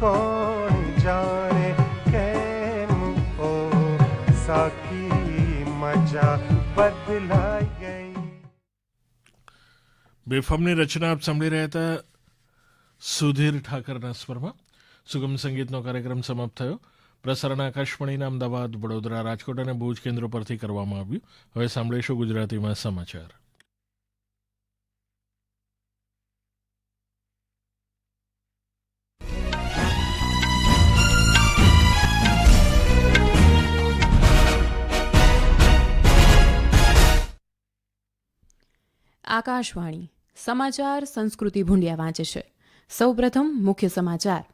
કોણ જાણે કેમ ઓ સાકી મજા બદલાઈ ગઈ. બેફામની રચના આપ સાંભળી રહ્યા હતા સુધીર ઠાકરના સ્વરમાં. સુગમ સંગીતનો કાર્યક્રમ સમાપ્ત થયો. પ્રસારણ આકાશવાણીના અમદાવાદ, વડોદરા, રાજકોટ અને ભુજ કેન્દ્રો પરથી કરવામાં આવ્યું. હવે સાંભળીશું ગુજરાતીમાં સમાચાર. આકાશવાણી, સમાચાર સંસ્કૃતિ ભૂંડિયા વાંચે છે. સૌપ્રથમ મુખ્ય સમાચાર.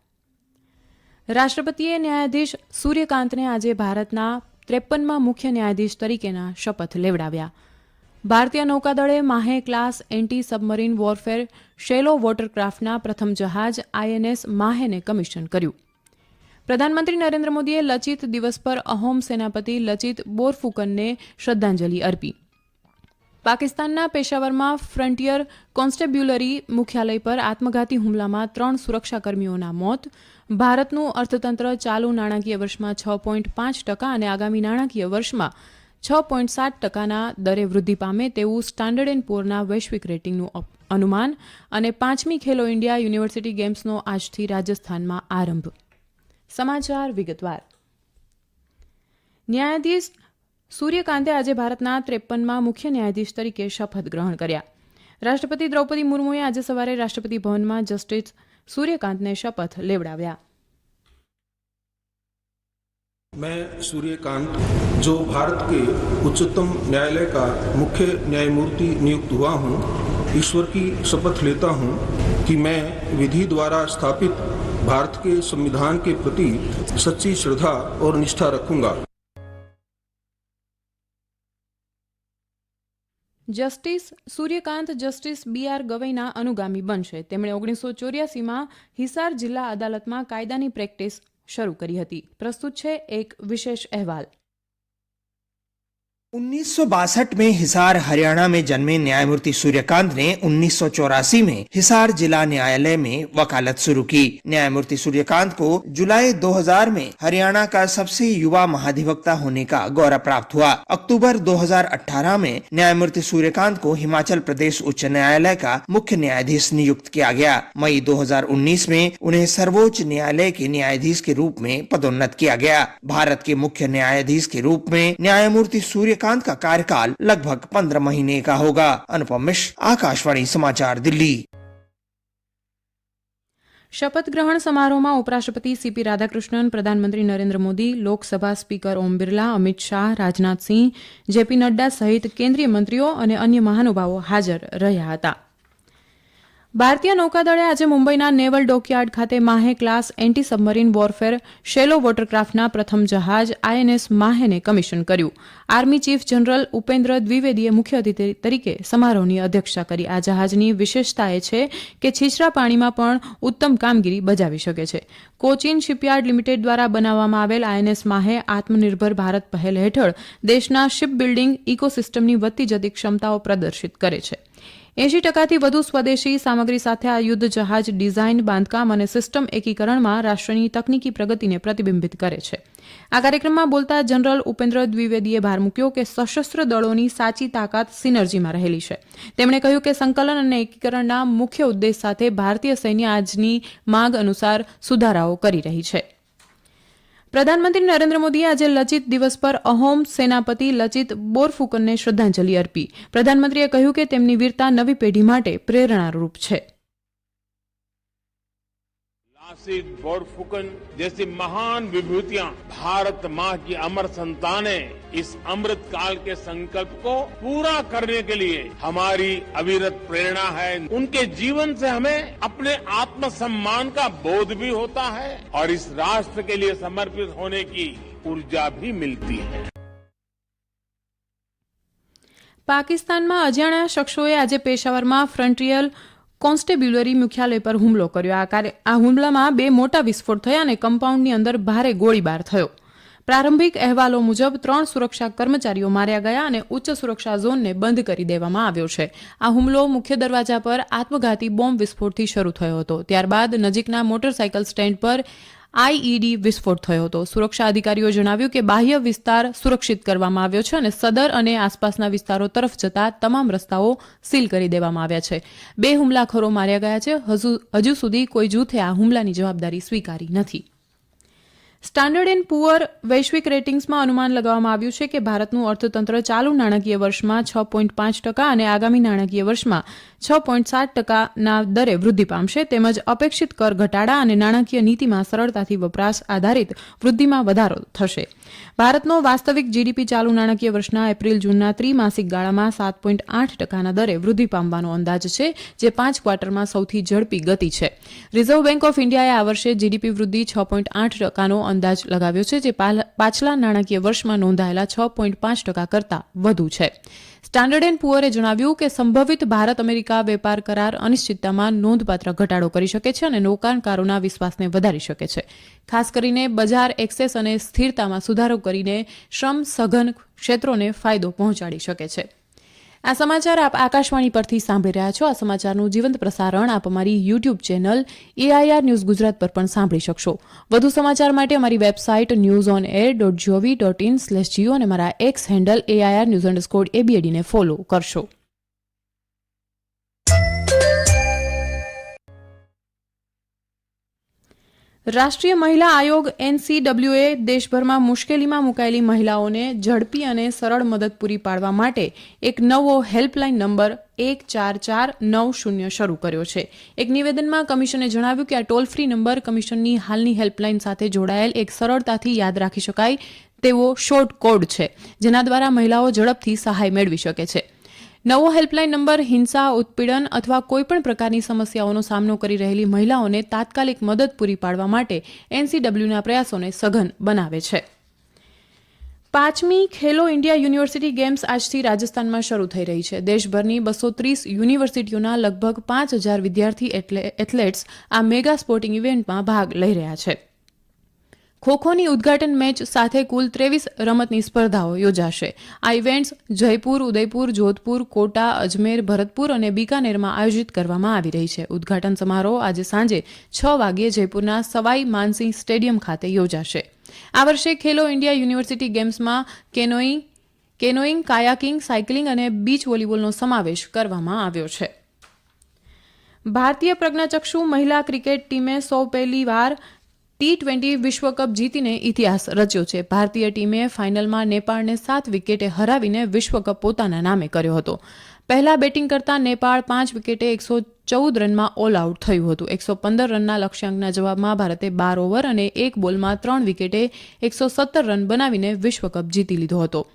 રાષ્ટ્રપતિએ ન્યાયાધીશ સૂર્યકાંતને આજે ભારતના ત્રેપનમાં મુખ્ય ન્યાયાધીશ તરીકેના શપથ લેવડાવ્યા. ભારતીય નૌકાદળે Mahe class anti submarine warfare shallow વોટરક્રાફ્ટના પ્રથમ જહાજ આઈએનએસ માહેને કમિશન કર્યું. પ્રધાનમંત્રી નરેન્દ્ર મોદીએ લચિત દિવસ પર અહોમ સેનાપતિ લચિત બોરફુકનને શ્રદ્ધાંજલિ અર્પી. પાકિસ્તાનના પેશાવરમાં ફ્રન્ટિયર કોન્સ્ટેબ્યુલરી મુખ્યાલય પર આત્મઘાતી હુમલામાં ત્રણ સુરક્ષાકર્મીઓના મોત. ભારતનું અર્થતંત્ર ચાલુ નાણાકીય વર્ષમાં છ પોઈન્ટ પાંચ ટકા અને આગામી નાણાકીય વર્ષમાં છ પોઈન્ટ સાત ટકાના દરે વૃદ્ધિ પામે તેવું સ્ટાન્ડર્ડ એન્ડ પોરના વૈશ્વિક રેટિંગનું અનુમાન અને પાંચમી ખેલો ઇન્ડિયા યુનિવર્સિટી ગેમ્સનો આજથી રાજસ્થાનમાં આરંભ. સમાચાર વિગતવાર. ન્યાયાધીશ સૂર્યકાંતે આજે ભારતના ત્રેપનમાં મુખ્ય ન્યાયાધીશ તરીકે શપથ ગ્રહણ કર્યા રાષ્ટ્રપતિ દ્રૌપદી મુર્મુએ આજે સવારે રાષ્ટ્રપતિ ભવનમાં જસ્ટિસ સૂર્યકાંતને શપથ લેવડાવ્યા मैं सूर्यकांत जो भारत के उच्चतम न्यायालय का मुख्य न्यायमूर्ति नियुक्त हुआ हूं ईश्वर की शपथ लेता हूं कि मैं विधि द्वारा स्थापित भारत के संविधान के प्रति सच्ची श्रद्धा और निष्ठा रखूंगा Justice Suryakant justice B R ગવઈના અનુગામી બનશે. તેમણે ઓગણીસો ચોર્યાસીમાં હિસાર જિલ્લા અદાલતમાં કાયદાની પ્રેક્ટિસ શરૂ કરી હતી. પ્રસ્તુત છે એક વિશેષ અહેવાલ. 1962 में हिसार, हरियाणा में जन्मे न्यायमूर्ति सूर्यकांत ने 1984 में हिसार जिला न्यायालय में वकालत शुरू की। न्यायमूर्ति सूर्यकांत को जुलाई 2000 में हरियाणा का सबसे युवा महाधिवक्ता होने का गौरव प्राप्त हुआ। अक्टूबर 2018 में न्यायमूर्ति सूर्यकांत को हिमाचल प्रदेश उच्च न्यायालय का मुख्य न्यायाधीश नियुक्त किया गया। मई 2019 में उन्हें सर्वोच्च न्यायालय के न्यायाधीश के रूप में पदोन्नत किया गया। भारत के मुख्य न्यायाधीश के रूप में न्यायमूर्ति सूर्यकांत का कार्यकाल लगभग पंद्रह महीने का होगा अनुपम मिश्र आकाशवाणी समाचार दिल्ली શપથ ગ્રહણ સમારોહમાં ઉપરાષ્ટ્રપતિ સીપી રાધાકૃષ્ણન પ્રધાનમંત્રી નરેન્દ્ર મોદી લોકસભા સ્પીકર ઓમ બિરલા અમિત શાહ રાજનાથસિંહ જેપી નડ્ડા સહિત કેન્દ્રીય મંત્રીઓ અને અન્ય મહાનુભાવો હાજર રહ્યા હતા ભારતીય નૌકાદળે આજે મુંબઈના નેવલ ડોકયાર્ડ ખાતે Mahe class anti submarine warfare shallow વોટરક્રાફ્ટના પ્રથમ જહાજ આઈએનએસ માહેને કમિશન કર્યું. આર્મી ચીફ જનરલ ઉપેન્દ્ર દ્વિવેદીએ મુખ્ય અતિથિ તરીકે સમારોહની અધ્યક્ષતા કરી. આ જહાજની વિશેષતા એ છે કે છીછરા પાણીમાં પણ ઉત્તમ કામગીરી બજાવી શકે છે. કોચિન શિપયાર્ડ લિમિટેડ દ્વારા બનાવવામાં આવેલ આઈએનએસ માહે આત્મનિર્ભર ભારત પહેલ હેઠળ દેશના શિપ બિલ્ડિંગ ઇકોસિસ્ટમની વધતી જતી ક્ષમતાઓ પ્રદર્શિત કરે છે. એંશી ટકાથી વધુ સ્વદેશી સામગ્રી સાથે આ યુદ્ધ જહાજ ડિઝાઇન, બાંધકામ અને સિસ્ટમ એકીકરણમાં રાષ્ટ્રની તકનીકી પ્રગતિને પ્રતિબિંબિત કરે છે. આ કાર્યક્રમમાં બોલતા જનરલ ઉપેન્દ્ર દ્વિવેદીએ ભાર મૂક્યો કે સશસ્ત્ર દળોની સાચી તાકાત સિનર્જીમાં રહેલી છે. તેમણે કહ્યું કે સંકલન અને એકીકરણના મુખ્ય ઉદ્દેશ સાથે ભારતીય સૈન્ય આજની માંગ અનુસાર સુધારાઓ કરી રહી છે. પ્રધાનમંત્રી નરેન્દ્ર મોદીએ આજે લચિત દિવસ પર અહોમ સેનાપતિ લચિત બોરફુકનને શ્રદ્ધાંજલિ અર્પી. પ્રધાનમંત્રીએ કહ્યું કે તેમની વીરતા નવી પેઢી માટે પ્રેરણારૂપ છે. लासित बोरफुकन जैसी महान विभूतियां भारत माँ की अमर संतानें इस अमृत काल के संकल्प को पूरा करने के लिए हमारी अविरत प्रेरणा है उनके जीवन से हमें अपने आत्म सम्मान का बोध भी होता है और इस राष्ट्र के लिए समर्पित होने की ऊर्जा भी मिलती है પાકિસ્તાનમાં અજાણ્યા શખ્સોએ આજે પેશાવરમાં ફ્રન્ટિયર કોન્સ્ટેબ્યુલરી મુખ્યાલય પર હુમલો કર્યો. આ કાર્ય આ હુમલામાં બે મોટા વિસ્ફોટ થયા અને કમ્પાઉન્ડની અંદર ભારે ગોળીબાર થયો. પ્રારંભિક અહેવાલો મુજબ ત્રણ સુરક્ષા કર્મચારીઓ માર્યા ગયા અને ઉચ્ચ સુરક્ષા ઝોનને બંધ કરી દેવામાં આવ્યો છે. આ હુમલો મુખ્ય દરવાજા પર આત્મઘાતી બોમ્બ વિસ્ફોટથી શરૂ થયો હતો. ત્યારબાદ નજીકના મોટરસાયકલ સ્ટેન્ડ પર આઈઈડી વિસ્ફોટ થયો હતો. સુરક્ષા અધિકારીઓ જણાવ્યું કે બાહ્ય વિસ્તાર સુરક્ષિત કરવામાં આવ્યો છે અને સદર અને આસપાસના વિસ્તારો તરફ જતા તમામ રસ્તાઓ સીલ કરી દેવામાં આવ્યા છે. બે હુમલાખોરો માર્યા ગયા છે. હજુ હજુ સુધી કોઈ જૂથે આ હુમલાની જવાબદારી સ્વીકારી નથી. સ્ટાન્ડર્ડ એન્ડ પુઅર વૈશ્વિક રેટિંગ્સમાં અનુમાન લગાવવામાં આવ્યું છે કે ભારતનું અર્થતંત્ર ચાલુ નાણાકીય વર્ષમાં છ પોઈન્ટ પાંચ ટકા અને આગામી નાણાકીય વર્ષમાં છ પોઈન્ટ સાત ટકાના દરે વૃદ્ધિ પામશે, તેમજ અપેક્ષિત કર ઘટાડા અને નાણાકીય નીતિમાં સરળતાથી વપરાશ આધારિત વૃદ્ધિમાં વધારો થશે. ભારતનો વાસ્તવિક જીડીપી ચાલુ નાણાકીય વર્ષના એપ્રિલ જૂનના ત્રિમાસિક ગાળામાં સાત પોઈન્ટ આઠ ટકાના દરે વૃદ્ધિ પામવાનો અંદાજ છે, જે પાંચ ક્વાર્ટરમાં સૌથી ઝડપી ગતિ છે. રિઝર્વ બેંક ઓફ ઇન્ડિયાએ આ વર્ષે જીડીપી વૃદ્ધિ છ પોઈન્ટ આઠ ટકાનો અંદાજ લગાવ્યો છે જે પાછલા નાણાકીય વર્ષમાં નોંધાયેલા છ પોઈન્ટ પાંચ ટકા કરતાં વધુ છે. સ્ટાન્ડર્ડ એન્ડ પુઅરે જણાવ્યું કે સંભવિત ભારત અમેરિકા વેપાર કરાર અનિશ્ચિતતામાં નોંધપાત્ર ઘટાડો કરી શકે છે અને રોકાણકારોના વિશ્વાસને વધારી શકે છે. ખાસ કરીને બજાર એક્સેસ અને સ્થિરતામાં સુધારો કરીને શ્રમ સઘન ક્ષેત્રોને ફાયદો પહોંચાડી શકે છે. આ સમાચાર આપ આકાશવાણી પરથી સાંભળી રહ્યા છો. આ સમાચારનું જીવંત પ્રસારણ આપ અમારી YouTube channel AIR news Gujarat પર પણ સાંભળી શકશો. વધુ સમાચાર માટે અમારી website news on air dot GOV dot in slash GO અને મારા X handle AIR news underscore એબીએડીને follow કરશો. રાષ્ટ્રીય મહિલા આયોગ એનસીડબ્લ્યુએ દેશભરમાં મુશ્કેલીમાં મુકાયેલી મહિલાઓને ઝડપી અને સરળ મદદ પૂરી પાડવા માટે એક નવો હેલ્પલાઇન નંબર એક ચાર ચાર નવ શૂન્ય શરૂ કર્યો છે. એક નિવેદનમાં કમિશને જણાવ્યું કે આ ટોલ ફ્રી નંબર કમિશનની હાલની હેલ્પલાઇન સાથે જોડાયેલ એક સરળતાથી યાદ રાખી શકાય તેવો શોર્ટ કોડ છે, જેના દ્વારા મહિલાઓ ઝડપથી સહાય મેળવી શકે છે. નવો હેલ્પલાઇન નંબર, હિંસા, ઉત્પીડન અથવા કોઈપણ પ્રકારની સમસ્યાઓનો સામનો કરી રહેલી મહિલાઓને તાત્કાલિક મદદ પૂરી પાડવા માટે એનસીડબલ્યુના પ્રયાસોને સઘન બનાવે છે. પાંચમી ખેલો ઇન્ડિયા યુનિવર્સિટી ગેમ્સ આજથી રાજસ્થાનમાં શરૂ થઈ રહી છે. દેશભરની બસો ત્રીસ યુનિવર્સિટીઓના લગભગ પાંચ હજાર વિદ્યાર્થી એટલે એથ્લેટ્સ આ મેગા સ્પોર્ટિંગ ઇવેન્ટમાં ભાગ લઈ રહ્યા છે. ખોખોની ઉદ્ઘાટન મેચ સાથે કુલ ત્રેવીસ રમતની સ્પર્ધાઓ યોજાશે. આ ઇવેન્ટ્સ જયપુર, ઉદયપુર, જોધપુર, કોટા, અજમેર, ભરતપુર અને બીકાનેરમાં આયોજિત કરવામાં આવી રહી છે. ઉદ્ઘાટન સમારોહ આજે સાંજે છ વાગ્યે જયપુરના સવાઈ માનસિંહ સ્ટેડિયમ ખાતે યોજાશે. આ વર્ષે ખેલો ઇન્ડિયા યુનિવર્સિટી ગેમ્સમાં કેનોઈંગ કેનોઈંગ કાયાકિંગ, સાયકલિંગ અને બીચ વોલીબોલનો સમાવેશ કરવામાં આવ્યો છે. ભારતીય પ્રજ્ઞાચક્ષુ મહિલા ક્રિકેટ ટીમે સૌ પહેલી વાર ટી ટ્વેન્ટી વિશ્વકપ જીતીને ઇતિહાસ રચ્યો છે. ભારતીય ટીમે ફાઇનલમાં નેપાળને સાત વિકેટે હરાવીને વિશ્વકપ પોતાના નામે કર્યો હતો. પહેલા બેટિંગ કરતા નેપાળ પાંચ વિકેટે એકસો ચૌદ રનમાં ઓલ આઉટ થયું હતું. એકસો પંદર રનના લક્ષ્યાંકના જવાબમાં ભારતે બાર ઓવર અને એક બોલમાં ત્રણ વિકેટે એકસો સત્તર રન બનાવીને વિશ્વકપ જીતી લીધો હતો.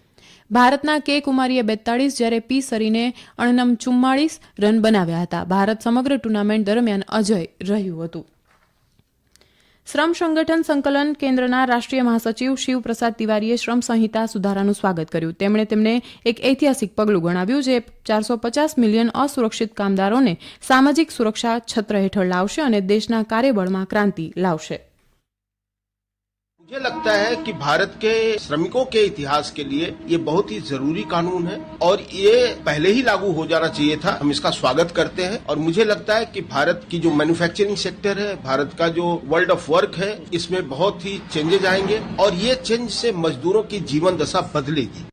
ભારતના કે કુમારીએ બેતાળીસ જ્યારે પી સરીને અણનમ ચુમ્માળીસ રન બનાવ્યા હતા. ભારત સમગ્ર ટુર્નામેન્ટ દરમિયાન અજય રહ્યું હતું. શ્રમ સંગઠન સંકલન કેન્દ્રના રાષ્ટ્રીય મહાસચિવ શિવપ્રસાદ તિવારીએ શ્રમ સંહિતા સુધારાનું સ્વાગત કર્યું. તેમણે તેમને એક ઐતિહાસિક પગલું ગણાવ્યું જે ચારસો પચાસ મિલિયન અસુરક્ષિત કામદારોને સામાજિક સુરક્ષા છત્ર હેઠળ લાવશે અને દેશના કાર્યબળમાં ક્રાંતિ લાવશે. मुझे लगता है कि भारत के श्रमिकों के इतिहास के लिए ये बहुत ही ज़रूरी कानून है और ये पहले ही लागू हो जाना चाहिए था। हम इसका स्वागत करते हैं और मुझे लगता है कि भारत की जो मैन्युफैक्चरिंग सेक्टर है, भारत का जो वर्ल्ड ऑफ़ वर्क है, इसमें बहुत ही चेंजेज आएँगे और ये चेंज से मजदूरों की जीवन दशा बदलेगी।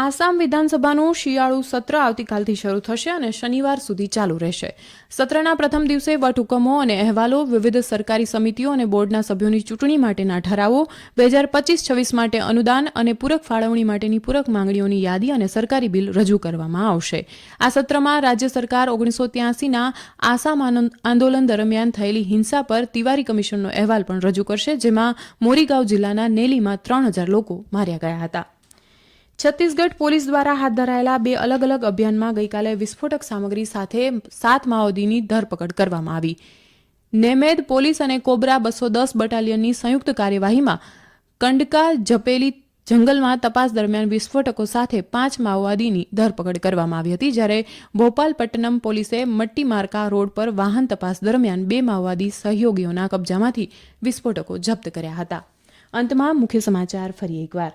આસામ વિધાનસભાનું શિયાળુ સત્ર આવતીકાલથી શરૂ થશે અને શનિવાર સુધી ચાલુ રહેશે. સત્રના પ્રથમ દિવસે વટહુકમો અને અહેવાલો વિવિધ સરકારી સમિતિઓ અને બોર્ડના સભ્યોની ચૂંટણી માટેના ઠરાવો, બે હજાર પચીસ છવ્વીસ માટે અનુદાન અને પૂરક ફાળવણી માટેની પૂરક માંગણીઓની યાદી અને સરકારી બિલ રજૂ કરવામાં આવશે. આ સત્રમાં રાજ્ય સરકાર ઓગણીસો ત્યાસીના આસામ આંદોલન દરમિયાન થયેલી હિંસા પર તિવારી કમિશનનો અહેવાલ પણ રજૂ કરશે, જેમાં મોરીગાંવ જિલ્લાના નેલીમાં ત્રણ હજાર લોકો માર્યા ગયા હતા. છત્તીસગઢ પોલીસ દ્વારા હાથ ધરાયેલા બે અલગ અલગ અભિયાનમાં ગઈકાલે વિસ્ફોટક સામગ્રી સાથે સાત માઓવાદીની ધરપકડ કરવામાં આવી. નેમેદ પોલીસ અને કોબરા બસો દસ બટાલિયનની સંયુક્ત કાર્યવાહીમાં કંડકા જપેલી જંગલમાં તપાસ દરમિયાન વિસ્ફોટકો સાથે પાંચ માઓવાદીની ધરપકડ કરવામાં આવી હતી, જ્યારે ભોપાલપટ્ટનમ પોલીસે મટ્ટીમાર્કા રોડ પર વાહન તપાસ દરમિયાન બે માઓવાદી સહયોગીઓના કબજામાંથી વિસ્ફોટકો જપ્ત કર્યા હતા. અંતમાં મુખ્ય સમાચાર ફરી એકવાર.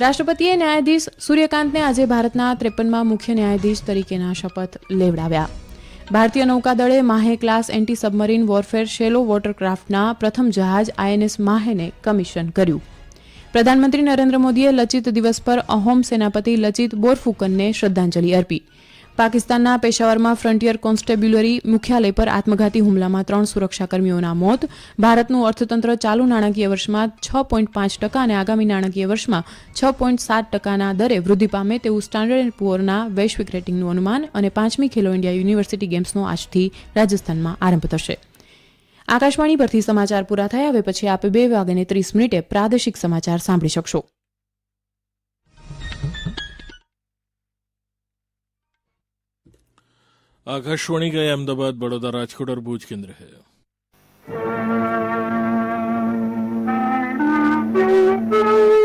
રાષ્ટ્રપતિએ ન્યાયાધીશ સૂર્યકાંતને આજે ભારતના ત્રેપનમાં મુખ્ય ન્યાયાધીશ તરીકેના શપથ લેવડાવ્યા. ભારતીય નૌકાદળે Mahe class anti submarine warfare shallow વોટરક્રાફ્ટના પ્રથમ જહાજ આઈએનએસ માહેને કમિશન કર્યું. પ્રધાનમંત્રી નરેન્દ્ર મોદીએ લચિત દિવસ પર અહોમ સેનાપતિ લચિત બોરફુકનને શ્રદ્ધાંજલિ અર્પી. પાકિસ્તાનના પેશાવરમાં ફ્રન્ટિયર કોન્સ્ટેબ્યુલરી મુખ્યાલય પર આત્મઘાતી હુમલામાં ત્રણ સુરક્ષાકર્મીઓના મોત. ભારતનું અર્થતંત્ર ચાલુ નાણાકીય વર્ષમાં છ પોઈન્ટ પાંચ ટકા અને આગામી નાણાકીય વર્ષમાં છ પોઈન્ટ સાત ટકાના દરે વૃદ્ધિ પામે તેવું સ્ટાન્ડર્ડ એન્ડ પુઅરના વૈશ્વિક રેટિંગનું અનુમાન અને પાંચમી ખેલો ઇન્ડિયા યુનિવર્સિટી ગેમ્સનો આજથી રાજસ્થાનમાં આરંભ થશે. આકાશવાણી પરથી સમાચાર પૂરા થયા, હવે પછી આપ બે વાગ્યાને ત્રીસ મિનિટે પ્રાદેશિક સમાચાર સાંભળી શકશો. આકાશવાણી ગયા અમદાવાદ બડોદા રાજકોટ और ભુજ કેન્દ્ર है। thank you